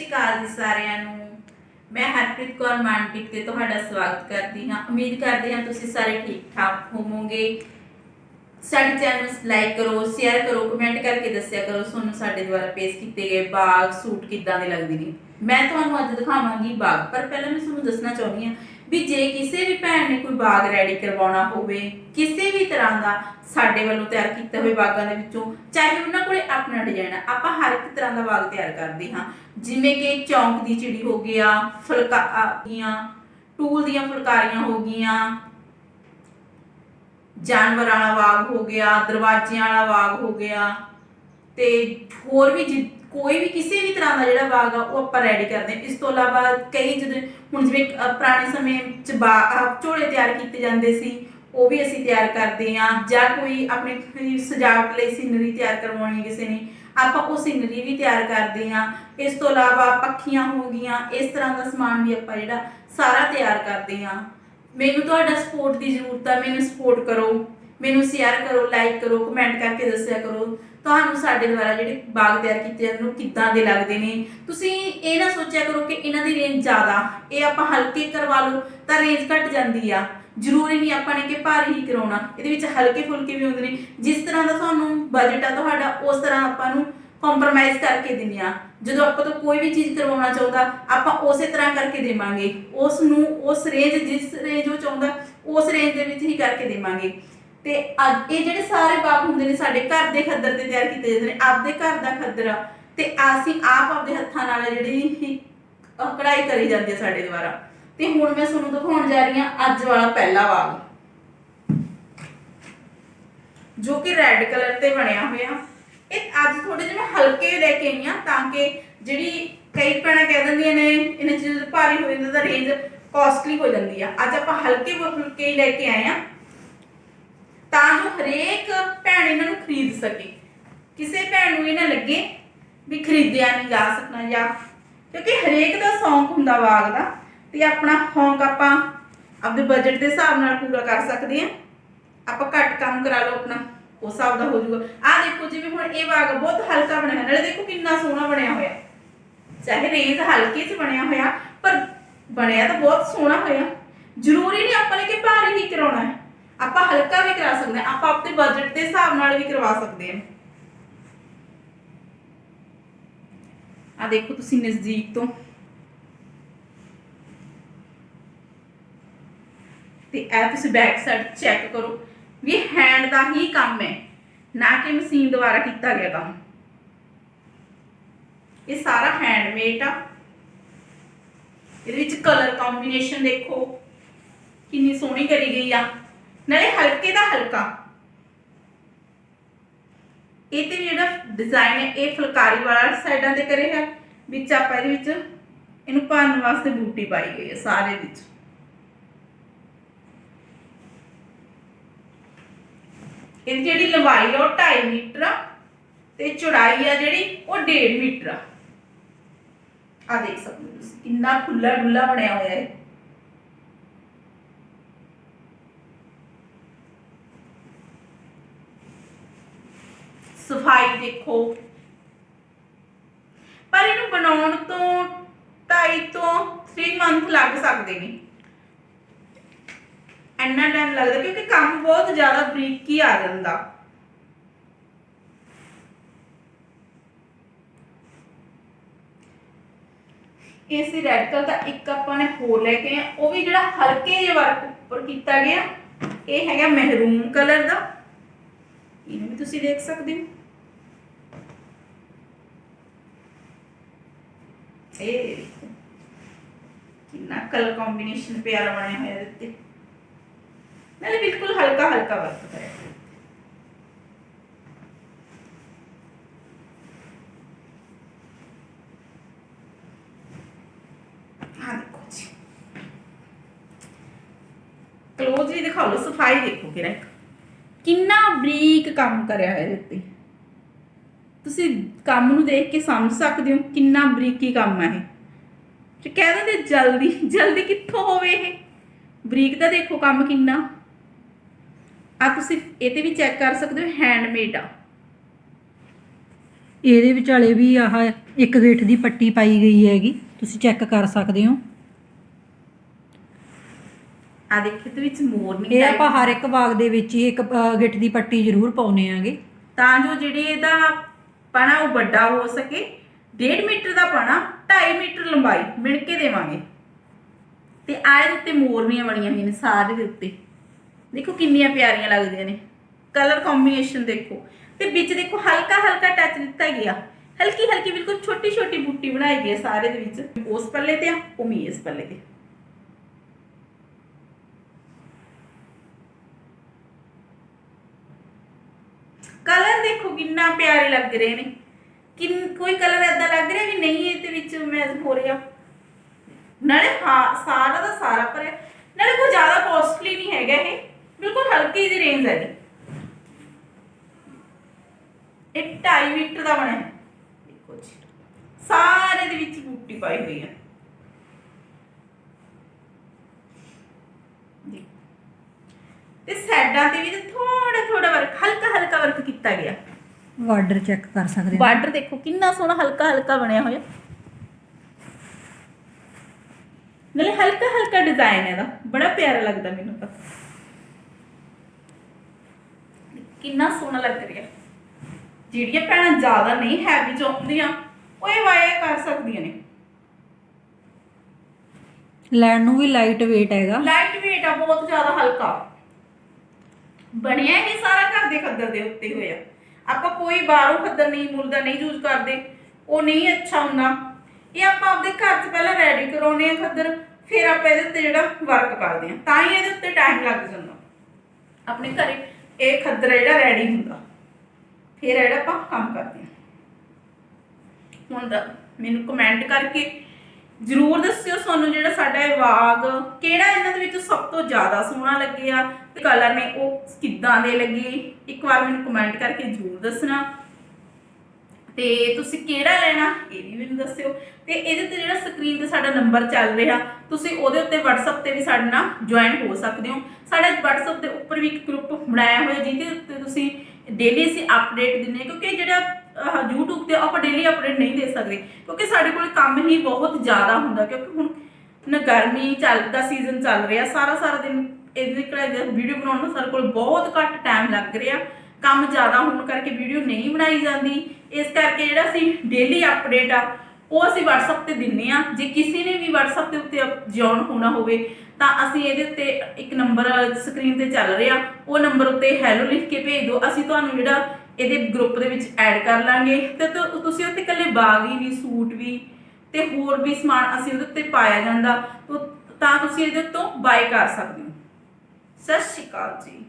ਸ਼੍ਰੀ ਅਕਾਲ ਜੀ ਸਾਰਿਆਂ ਨੂੰ। ਮੈਂ ਹਰਪ੍ਰੀਤ ਕੌਰ ਮਾਨਟਿਕ ਤੇ ਤੁਹਾਡਾ ਸਵਾਗਤ ਕਰਦੀ ਹਾਂ। ਉਮੀਦ ਕਰਦੇ ਹਾਂ ਤੁਸੀਂ ਸਾਰੇ ਠੀਕ ਠਾਕ ਹੋਵੋਗੇ। ਸਾਡੇ ਚੈਨਲ ਨੂੰ ਲਾਈਕ ਕਰੋ, ਸ਼ੇਅਰ ਕਰੋ, ਕਮੈਂਟ ਕਰਕੇ ਦੱਸਿਆ ਕਰੋ ਤੁਹਾਨੂੰ ਸਾਡੇ ਦੁਆਰਾ ਪੇਸ਼ ਕੀਤੇ ਗਏ ਬਾਗ ਸੂਟ ਕਿੱਦਾਂ ਦੇ ਲੱਗਦੇ ਨੇ। ਮੈਂ ਤੁਹਾਨੂੰ ਅੱਜ ਦਿਖਾਵਾਂਗੀ ਬਾਗ, ਪਰ ਪਹਿਲਾਂ ਮੈਂ ਤੁਹਾਨੂੰ ਦੱਸਣਾ ਚਾਹੁੰਦੀ ਹਾਂ ਵੀ ਜੇ ਕਿਸੇ ਵੀ ਭੈਣ ਨੇ ਕੋਈ ਬਾਗ ਰੈਡੀ ਕਰਵਾਉਣਾ ਹੋਵੇ, ਕਿਸੇ ਵੀ ਤਰ੍ਹਾਂ ਦਾ ਸਾਡੇ ਵੱਲੋਂ ਤਿਆਰ ਕੀਤੇ ਹੋਏ ਬਾਗਾਂ ਦੇ ਵਿੱਚੋਂ, ਚਾਹੇ ਉਹਨਾਂ ਕੋਲੇ ਆਪਣਾ ਡਿਜ਼ਾਈਨ ਹੈ ਆਪਾਂ ਹਰ ਇੱਕ ਤਰ੍ਹਾਂ ਦਾ ਬਾਗ ਤਿਆਰ ਕਰਦੇ ਹਾਂ। ਜਿਵੇਂ ਕਿ ਚੌਂਕ ਦੀ ਚਿੜੀ ਹੋ ਗਿਆ ਫੁਲਕਾਰੀਆਂ ਟੂਲ ਦੀਆਂ ਫੁਲਕਾਰੀਆਂ ਹੋ ਗਈਆਂ। ਜਾਨਵਰਾਂ ਵਾਲਾ ਬਾਗ ਹੋ ਗਿਆ, ਦਰਵਾਜ਼ਿਆਂ ਵਾਲਾ ਬਾਗ ਹੋ ਗਿਆ। ਤੇ ਹੋਰ ਵੀ ਕੋਈ ਵੀ ਕਿਸੇ ਵੀ ਤਰ੍ਹਾਂ ਦਾ ਜਿਹੜਾ ਬਾਗ ਆ ਉਹ ਆਪਾਂ ਰੈਡੀ ਕਰਦੇ ਹਾਂ। ਇਸ ਤੋਂ ਇਲਾਵਾ ਕਈ ਜਦੋਂ ਹੁਣ ਜਿਵੇਂ ਅ, ਪੁਰਾਣੇ ਸਮੇਂ ਚ ਬਾਗ ਝੋਲੇ ਤਿਆਰ ਕੀਤੇ ਜਾਂਦੇ ਸੀ ਉਹ ਵੀ ਅਸੀਂ ਤਿਆਰ ਕਰਦੇ ਹਾਂ। ਜਾਂ ਕੋਈ ਆਪਣੇ ਕੋਈ ਸਜਾਵਟ ਲਈ ਸੀਨਰੀ ਤਿਆਰ ਕਰਵਾਉਣੀ ਹੈ ਕਿਸੇ ਨੇ ਆਪਾਂ ਉਹ ਸੀਨਰੀ ਵੀ ਤਿਆਰ ਕਰਦੇ ਹਾਂ। ਇਸ ਤੋਂ ਇਲਾਵਾ ਪੱਖੀਆਂ ਹੋ ਗਈਆਂ ਇਸ ਤਰ੍ਹਾਂ ਦਾ ਸਮਾਨ ਵੀ ਆਪਾਂ ਜਿਹੜਾ ਸਾਰਾ ਤਿਆਰ ਕਰਦੇ ਹਾਂ। ਮੈਨੂੰ ਤੁਹਾਡਾ ਸਪੋਰਟ ਦੀ ਜ਼ਰੂਰਤ ਹੈ ਮੈਨੂੰ ਸਪੋਰਟ ਕਰੋ। ਮੈਨੂੰ ਸ਼ੇਅਰ ਕਰੋ ਲਾਈਕ ਕਰੋ ਕਮੈਂਟ ਕਰਕੇ ਦੱਸਿਆ ਕਰੋ। ਤੁਹਾਨੂੰ ਸਾਡੇ ਦੁਆਰਾ ਜਿਹੜੇ ਬਾਗ ਤਿਆਰ ਕੀਤੇ ਜਾਂਦੇ ਨੇ ਕਿੱਦਾਂ ਦੇ ਲੱਗਦੇ ਨੇ? ਤੁਸੀਂ ਇਹ ਨਾ ਸੋਚਿਆ ਕਰੋ ਕਿ ਇਹਨਾਂ ਦੀ ਰੇਂਜ ਜ਼ਿਆਦਾ, ਇਹ ਆਪਾਂ ਹਲਕੇ ਕਰਵਾ ਲਓ, ਤਾਂ ਰੇਂਜ ਘਟ ਜਾਂਦੀ ਆ। ਜ਼ਰੂਰੀ ਨਹੀਂ ਆਪਾਂ ਨੇ ਕਿ ਭਾਰੀ ਹੀ ਕਰਾਉਣਾ। ਇਹਦੇ ਵਿੱਚ ਹਲਕੇ ਫੁਲਕੇ ਵੀ ਹੁੰਦੇ ਨੇ। ਜਿਸ ਤਰ੍ਹਾਂ ਦਾ ਤੁਹਾਨੂੰ ਬਜਟ ਆ, ਤੁਹਾਡਾ, ਉਸ ਤਰ੍ਹਾਂ ਆਪਾਂ ਨੂੰ ਕੰਪਰੋਮਾਈਜ਼ ਕਰਕੇ ਦਿੰਦੇ ਆ। ਜਦੋਂ ਆਪਾਂ ਤੋਂ ਕੋਈ ਵੀ ਚੀਜ਼ ਕਰਵਾਉਣਾ ਚਾਹੁੰਦਾ, ਆਪਾਂ ਉਸੇ ਤਰ੍ਹਾਂ ਕਰਕੇ ਦੇਵਾਂਗੇ। ਉਸ ਨੂੰ, ਉਸ ਰੇਂਜ ਜਿਸ ਰੇਂਜ ਉਹ ਚਾਹੁੰਦਾ, ਉਸ ਰੇਂਜ ਦੇ ਵਿੱਚ ਹੀ ਕਰਕੇ ਦੇਵਾਂਗੇ। ਤੇ ਅੱਜ ਇਹ ਜਿਹੜੇ ਸਾਰੇ ਬਾਗ ਹੁੰਦੇ ਨੇ ਸਾਡੇ ਘਰ ਦੇ ਖੱਦਰ ਤੇ ਤਿਆਰ ਕੀਤੇ ਜਾਂਦੇ ਨੇ, ਆਪਦੇ ਘਰ ਦਾ ਖੱਦਰ ਆ। ਤੇ ਅਸੀਂ ਆਪ ਆਪਦੇ ਹੱਥਾਂ ਨਾਲ ਜਿਹੜੀ ਕਢਾਈ ਕਰੀ ਜਾਂਦੀ ਹੈ ਸਾਡੇ ਦੁਆਰਾ। ਤੇ ਹੁਣ ਮੈਂ ਤੁਹਾਨੂੰ ਦਿਖਾਉਣ ਜਾ ਰਹੀ ਹਾਂ ਅੱਜ ਵਾਲਾ ਪਹਿਲਾ ਬਾਗ। ਜੋ ਕਿ ਰੈੱਡ ਕਲਰ ਤੇ ਬਣਿਆ ਹੋਇਆ। ਇਹ ਅੱਜ ਥੋੜੇ ਜਿਹੇ ਮੈਂ ਹਲਕੇ ਲੈ ਕੇ ਆਈ ਹਾਂ ਤਾਂ ਕਿ ਜਿਹੜੀ ਕਈ ਭੈਣਾਂ ਕਹਿ ਦਿੰਦੀਆਂ ਨੇ, ਇਹਨਾਂ ਚੀਜ਼ ਭਾਰੀ ਹੋ ਜਾਂਦਾ ਤਾਂ ਰੇਂਜ ਕਾਸਟਲੀ ਹੋ ਜਾਂਦੀ ਆ। ਅੱਜ ਆਪਾਂ ਹਲਕੇ ਫੁਲਕੇ ਹੀ ਲੈ ਕੇ ਆਏ ਆ ਤਾਂ ਜੋ ਹਰੇਕ ਭੈਣ ਇਹਨਾਂ ਨੂੰ ਖਰੀਦ ਸਕੇ। ਕਿਸੇ ਭੈਣ ਨੂੰ ਇਹ ਨਾ ਲੱਗੇ ਵੀ ਖਰੀਦਿਆ ਨਹੀਂ ਜਾ ਸਕਣਾ ਜਾਂ, ਕਿਉਂਕਿ ਹਰੇਕ ਦਾ ਸ਼ੌਂਕ ਹੁੰਦਾ ਬਾਗ ਦਾ ਤੇ ਆਪਣਾ ਸ਼ੌਂਕ ਆਪਾਂ ਆਪਦੇ ਬਜਟ ਦੇ ਹਿਸਾਬ ਨਾਲ ਪੂਰਾ ਕਰ ਸਕਦੇ ਆ ਆਪਾਂ ਘੱਟ ਕੰਮ ਕਰਾ ਲਓ ਆਪਣਾ, ਉਸ ਹਿਸਾਬ ਦਾ ਹੋ ਜਾਊਗਾ। ਆਹ ਦੇਖੋ ਜਿਵੇਂ ਹੁਣ ਇਹ ਬਾਗ ਬਹੁਤ ਹਲਕਾ ਬਣਿਆ ਹੋਇਆ, ਨਾਲੇ ਦੇਖੋ ਕਿੰਨਾ ਸੋਹਣਾ ਬਣਿਆ ਹੋਇਆ। ਚਾਹੇ ਰੇਂਜ ਹਲਕੇ 'ਚ ਬਣਿਆ ਹੋਇਆ, ਪਰ ਬਣਿਆ ਤਾਂ ਬਹੁਤ ਸੋਹਣਾ ਹੋਇਆ। ਜ਼ਰੂਰੀ ਨਹੀਂ ਆਪਾਂ ਨੇ ਕਿ ਭਾਰੀ ਹੀ ਕਰਾਉਣਾ ਹੈ। ਆਪਾਂ ਹਲਕਾ ਵੀ ਕਰਾ ਸਕਦੇ ਹਾਂ, ਆਪਾਂ ਆਪਣੇ ਬਜਟ ਦੇ ਹਿਸਾਬ ਨਾਲ ਵੀ ਕਰਵਾ ਸਕਦੇ ਹਾਂ। ਆ ਦੇਖੋ ਤੁਸੀਂ ਨਜ਼ਦੀਕ ਤੋਂ। ਤੇ ਇਹ ਤੁਸੀਂ ਬੈਕ ਸਾਈਡ ਚੈੱਕ ਕਰੋ ਵੀ ਹੈਂਡ ਦਾ ਹੀ ਕੰਮ ਹੈ, ਨਾ ਕਿ ਮਸ਼ੀਨ ਦੁਆਰਾ ਕੀਤਾ ਗਿਆ ਕੰਮ। ਇਹ ਸਾਰਾ ਹੈਂਡਮੇਡ ਆ। ਇਹਦੇ ਵਿੱਚ ਕਲਰ ਕੰਬੀਨੇਸ਼ਨ ਦੇਖੋ, ਕਿੰਨੀ ਸੋਹਣੀ ਕਰੀ ਗਈ ਆ। ਨਾਲੇ ਹਲਕੇ ਦਾ ਹਲਕਾ। ਇਹ ਤੇ ਜਿਹੜਾ ਡਿਜ਼ਾਈਨ ਹੈ, ਇਹ ਫੁਲਕਾਰੀ ਵਾਲਾ ਸਾਈਡਾਂ ਤੇ ਕਰੇ ਹੈ, ਵਿੱਚ ਆਪਾਂ ਇਹਦੇ ਵਿੱਚ ਇਹਨੂੰ ਭਰਨ ਵਾਸਤੇ ਬੂਟੀ ਪਾਈ ਗਈ ਹੈ ਸਾਰੇ ਵਿੱਚ। ਇਹਦੀ ਜਿਹੜੀ ਲੰਬਾਈ ਆ, ਉਹ 2.5 ਮੀਟਰ ਆ ਤੇ ਚੌੜਾਈ ਆ ਜਿਹੜੀ, ਉਹ 1.5 ਮੀਟਰ ਆ। ਆ ਦੇਖ ਸਕਦੇ ਹੋ ਤੁਸੀਂ, ਕਿੰਨਾ ਖੁੱਲਾ ਡੁੱਲਾ ਬਣਿਆ ਹੋਇਆ ਹੈ ਸਫ਼ਾਈ ਦੇਖੋ। ਪਰ ਇਹਨੂੰ ਬਣਾਉਣ ਤੋਂ 2.5 ਤੋਂ 3 ਮੰਥ ਲੱਗ ਸਕਦੇ ਨੇ। ਇੰਨਾ ਟਾਈਮ ਲੱਗਦਾ ਕਿਉਂਕਿ ਕੰਮ ਬਹੁਤ ਜ਼ਿਆਦਾ ਬਰੀਕੀ ਆ ਜਾਂਦਾ। ਇਸ ਰੈਡ ਕਲਰ ਦਾ ਇੱਕ ਆਪਾਂ ਨੇ ਹੋਰ ਲੈ ਕੇ ਆਏ ਉਹ ਵੀ ਜਿਹੜਾ ਹਲਕੇ ਜਿਹੇ ਵਰਕ ਉੱਪਰ ਕੀਤਾ ਗਿਆ। ਇਹ ਹੈਗਾ ਮਹਿਰੂਨ ਕਲਰ ਦਾ। ਇਹਨੂੰ ਵੀ ਤੁਸੀਂ ਦੇਖ ਸਕਦੇ ਹੋ। ਇਹ ਦੇਖੋ। ਕਿੰਨਾ ਕਲਰ ਕੰਬੀਨੇਸ਼ਨ ਪਿਆਰਾ ਬਣਿਆ ਹੋਇਆ ਇਹਦੇ ਤੇ ਨਾਲੇ ਬਿਲਕੁਲ ਹਲਕਾ ਹਲਕਾ ਵਰਕ ਕਰਿਆ ਹਾਂ ਦੇਖੋ ਜੀ ਕਲੋਜ਼ ਵੀ ਦਿਖਾ ਲਓ ਸਫ਼ਾਈ ਦੇਖੋ ਕਿਰਾ ਕਿੰਨਾ ਬਰੀਕ ਕੰਮ ਕਰਿਆ ਹੋਇਆ ਇਹਦੇ ਉੱਤੇ ਤੁਸੀਂ ਕੰਮ ਨੂੰ ਦੇਖ ਕੇ ਸਮਝ ਸਕਦੇ ਹੋ ਕਿੰਨਾ ਬਰੀਕੀ ਕੰਮ ਹੈ ਇਹ। ਤੇ ਕਹਿ ਦਿੰਦੇ ਜਲਦੀ ਜਲਦੀ ਕਿੱਥੋਂ ਹੋਵੇ ਇਹ? ਬਰੀਕ ਦਾ ਦੇਖੋ ਕੰਮ ਕਿੰਨਾ। ਆ ਤੁਸੀਂ ਇਹ ਤੇ ਵੀ ਚੈੱਕ ਕਰ ਸਕਦੇ ਹੋ ਹੈਂਡਮੇਡ ਆ। ਇਹਦੇ ਵਿਚਾਲੇ ਵੀ ਆਹ ਇੱਕ ਗੇਠ ਦੀ ਪੱਟੀ ਪਾਈ ਗਈ ਹੈਗੀ ਤੁਸੀਂ ਚੈੱਕ ਕਰ ਸਕਦੇ ਹੋ। ਆ ਦੇਖੋ ਤੇ ਵਿੱਚ ਮੋਰਨੀ ਇਹ ਆਪਾਂ ਹਰ ਇੱਕ ਬਾਗ ਦੇ ਵਿੱਚ ਹੀ ਇੱਕ ਅ, ਗਿੱਠ ਦੀ ਪੱਟੀ ਜ਼ਰੂਰ ਪਾਉਨੇ ਆਂਗੇ। ਤਾਂ ਜੋ ਜਿਹੜੀ ਇਹਦਾ ਪਣਾ ਉਹ ਵੱਡਾ ਹੋ ਸਕੇ 1.5 ਮੀਟਰ ਦਾ ਪਣਾ 2.5 ਮੀਟਰ ਲੰਬਾਈ, ਮਿਣ ਕੇ ਦੇਵਾਂਗੇ। ਤੇ ਆਏ ਦੇ ਉੱਤੇ ਮੋਰਨੀਆਂ ਬਣੀਆਂ ਹੋਈਆਂ ਨੇ ਸਾਰੇ ਦੇ ਉੱਤੇ। ਦੇਖੋ ਕਿੰਨੀਆਂ ਪਿਆਰੀਆਂ ਲੱਗਦੀਆਂ ਨੇ। ਕਲਰ ਕੰਬੀਨੇਸ਼ਨ ਦੇਖੋ। ਤੇ ਵਿੱਚ ਦੇਖੋ ਹਲਕਾ ਹਲਕਾ ਟੱਚ ਦਿੱਤਾ ਗਿਆ। ਹਲਕੀ ਹਲਕੀ ਬਿਲਕੁਲ ਛੋਟੀ ਛੋਟੀ ਬੂਟੀ ਬਣਾਈ ਗਈ ਹੈ ਸਾਰੇ ਦੇ ਵਿੱਚ। ਉਸ ਪੱਲੇ ਤੇ ਆ ਉਮੀ ਇਸ ਪੱਲੇ ਤੇ ਕਲਰ ਦੇਖੋ ਕਿੰਨਾ ਪਿਆਰੇ ਲੱਗ ਰਹੇ ਨੇ ਕਿੰਨ ਕੋਈ ਕਲਰ ਐਦਾਂ ਲੱਗ ਰਿਹਾ ਵੀ ਨਹੀਂ ਇਹਦੇ ਵਿੱਚ ਮੈਚ ਹੋ ਰਿਹਾ ਨਾਲੇ ਹਾਂ ਸਾਰਾ ਦਾ ਸਾਰਾ ਪਰ ਨਾਲੇ ਕੋਈ ਜ਼ਿਆਦਾ ਕਾਸਟਲੀ ਨਹੀਂ ਹੈਗਾ ਇਹ ਬਿਲਕੁਲ ਹਲਕੀ ਜਿਹੀ ਰੇਂਜ ਹੈ ਇਹਦੀ। ਇਹ 2.5 ਮੀਟਰ ਦਾ ਬਣਿਆ ਹੈ। ਦੇਖੋ ਜੀ ਸਾਰੇ ਦੇ ਵਿੱਚ ਬੂਟੀ ਪਾਈ ਹੋਈ ਹੈ ਦੇਖੋ। ਤੇ ਸਾਈਡਾਂ ਤੇ ਵੀ ਥੋੜਾ ਥੋੜਾ ਵਰਕ ਹਲਕਾ ਹਲਕਾ ਵਰਕ ਕੀਤਾ ਗਿਆ ਬਾਰਡਰ ਚੈੱਕ ਕਰ ਸਕਦੇ ਹੋ। ਬਾਰਡਰ ਦੇਖੋ ਕਿੰਨਾ ਸੋਹਣਾ ਹਲਕਾ ਹਲਕਾ ਬਣਿਆ ਹੋਇਆ। ਨਾਲੇ ਹਲਕਾ ਹਲਕਾ ਡਿਜ਼ਾਈਨ ਹੈ ਇਹਦਾ। ਬੜਾ ਪਿਆਰਾ ਲੱਗਦਾ ਮੈਨੂੰ ਤਾਂ। ਕਿੰਨਾ ਸੋਹਣਾ ਲੱਗ ਰਿਹਾ। ਜਿਹੜੀਆਂ ਭੈਣਾਂ ਜ਼ਿਆਦਾ ਨਹੀਂ ਹੈਵੀ ਚਾਹੁੰਦੀਆਂ ਉਹ ਇਹ ਵਾਇਆ ਕਰ ਸਕਦੀਆਂ ਨੇ। ਲੈਣ ਨੂੰ ਵੀ ਲਾਈਟ weight ਹੈਗਾ। ਲਾਈਟ weight ਆ ਬਹੁਤ ਜ਼ਿਆਦਾ ਹਲਕਾ। ਬਣਿਆ ਇਹ ਸਾਰਾ ਘਰ ਦੇ ਖੱਦਰ ਦੇ ਉੱਤੇ ਹੋਇਆ। ਆਪਾਂ ਕੋਈ ਬਾਹਰੋਂ ਖੱਦਰ ਨਹੀਂ, ਮੁੱਲ ਦਾ ਨਹੀਂ ਯੂਜ਼ ਕਰਦੇ। ਉਹ ਨਹੀਂ ਅੱਛਾ ਹੁੰਦਾ। ਇਹ ਆਪਾਂ ਆਪਦੇ ਘਰ 'ਚ ਪਹਿਲਾਂ ਰੈਡੀ ਕਰਾਉਨੇ ਆ ਖੱਦਰ, ਫਿਰ ਆਪਾਂ ਇਹਦੇ ਉੱਤੇ ਜਿਹੜਾ ਵਰਕ ਕਰਦੇ ਆ ਤਾਂ ਹੀ ਇਹਦੇ ਉੱਤੇ ਟਾਈਮ ਲੱਗ ਜਾਂਦਾ। ਆਪਣੇ ਘਰੇ ਇਹ ਖੱਦਰ ਜਿਹੜਾ ਰੈਡੀ ਹੁੰਦਾ। ਫਿਰ ਜਿਹੜਾ ਆਪਾਂ ਕੰਮ ਕਰਦੇ ਆ ਹੁਣ ਦਾ ਮੈਨੂੰ ਕਮੈਂਟ ਕਰਕੇ ਜਰੂਰ ਦੱਸਿਓ ਤੁਹਾਨੂੰ ਜਿਹੜਾ ਸਾਡਾ ਇਹ ਵਾਗ ਕਿਹੜਾ ਇਹਨਾਂ ਦੇ ਵਿੱਚੋਂ ਸਭ ਤੋਂ ਜ਼ਿਆਦਾ ਸੋਹਣਾ ਲੱਗਿਆ ਤੇ ਕਲਰ ਨੇ, ਉਹ ਕਿੱਦਾਂ ਦੇ ਲੱਗੇ? ਇੱਕ ਵਾਰ ਮੈਨੂੰ ਕਮੈਂਟ ਕਰਕੇ ਜਰੂਰ ਦੱਸਣਾ। ਤੇ ਤੁਸੀਂ ਕਿਹੜਾ ਲੈਣਾ, ਇਹ ਵੀ ਮੈਨੂੰ ਦੱਸਿਓ। ਤੇ ਇਹਦੇ ਤੇ ਜਿਹੜਾ ਸਕਰੀਨ ਤੇ ਸਾਡਾ ਨੰਬਰ ਚੱਲ ਰਿਹਾ, ਤੁਸੀਂ ਉਹਦੇ ਉੱਤੇ WhatsApp ਤੇ ਵੀ ਸਾਡੇ ਨਾਲ ਜੁਆਇਨ ਹੋ ਸਕਦੇ ਹੋ। ਸਾਡਾ WhatsApp ਦੇ ਉੱਪਰ ਵੀ ਇੱਕ ਗਰੁੱਪ ਬਣਾਇਆ ਹੋਇਆ, ਜਿਹਦੇ ਉੱਤੇ ਤੁਸੀਂ ਡੇਲੀ ਅਸੀਂ ਅਪਡੇਟ ਦਿੰਨੇ ਕਿਉਂਕਿ ਜਿਹੜਾ, ਆਹ YouTube ਤੇ ਆਪਾਂ ਡੇਲੀ ਅਪਡੇਟ ਨਹੀਂ ਦੇ ਸਕਦੇ, ਕਿਉਂਕਿ ਸਾਡੇ ਕੋਲ ਕੰਮ ਹੀ ਬਹੁਤ ਜ਼ਿਆਦਾ ਹੁੰਦਾ। ਕਿਉਂਕਿ ਹੁਣ ਨਾ ਗਰਮੀ ਚੱਲਦਾ ਸੀਜ਼ਨ ਚੱਲ ਰਿਹਾ ਸਾਰਾ ਸਾਰਾ ਦਿਨ ਇਹਦੇ ਕੜਾ ਵੀਡੀਓ ਬਣਾਉਣ ਨੂੰ ਸਾਡੇ ਕੋਲ ਬਹੁਤ ਘੱਟ ਟਾਈਮ ਲੱਗ ਰਿਹਾ। ਕੰਮ ਜ਼ਿਆਦਾ ਹੋਣ ਕਰਕੇ ਵੀਡੀਓ ਨਹੀਂ ਬਣਾਈ ਜਾਂਦੀ। ਇਸ ਕਰਕੇ ਜਿਹੜਾ ਅਸੀਂ ਡੇਲੀ ਅਪਡੇਟ ਆ, ਉਹ ਅਸੀਂ WhatsApp ਤੇ ਦਿੰਨੇ ਆ। ਜੇ ਕਿਸੇ ਨੇ ਵੀ WhatsApp ਦੇ ਉੱਤੇ ਜੁਆਇਨ ਹੋਣਾ ਹੋਵੇ, ਤਾਂ ਅਸੀਂ ਇਹਦੇ ਉੱਤੇ ਇੱਕ ਨੰਬਰ ਸਕਰੀਨ ਤੇ ਚੱਲ ਰਿਹਾ। ਉਹ ਨੰਬਰ ਉੱਤੇ ਹੈਲੋ ਲਿਖ ਕੇ ਭੇਜ ਦਿਓ। ਅਸੀਂ ਤੁਹਾਨੂੰ ਜਿਹੜਾ ਇਹਦੇ ਗਰੁੱਪ ਦੇ ਵਿੱਚ ਐਡ ਕਰ ਲਾਂਗੇ। ਤੇ ਤੁਸੀਂ ਉੱਤੇ ਇਕੱਲੇ ਬਾਗ ਹੀ ਨਹੀਂ, ਸੂਟ ਵੀ ਤੇ ਹੋਰ ਵੀ ਸਮਾਨ ਅਸੀਂ ਉਹਦੇ ਉੱਤੇ ਪਾਇਆ ਜਾਂਦਾ। ਤਾਂ ਤੁਸੀਂ ਇਹਦੇ ਤੋਂ ਬਾਏ ਕਰ ਸਕਦੇ ਹੋ। ਸਤਿ ਸ਼੍ਰੀ ਅਕਾਲ ਜੀ।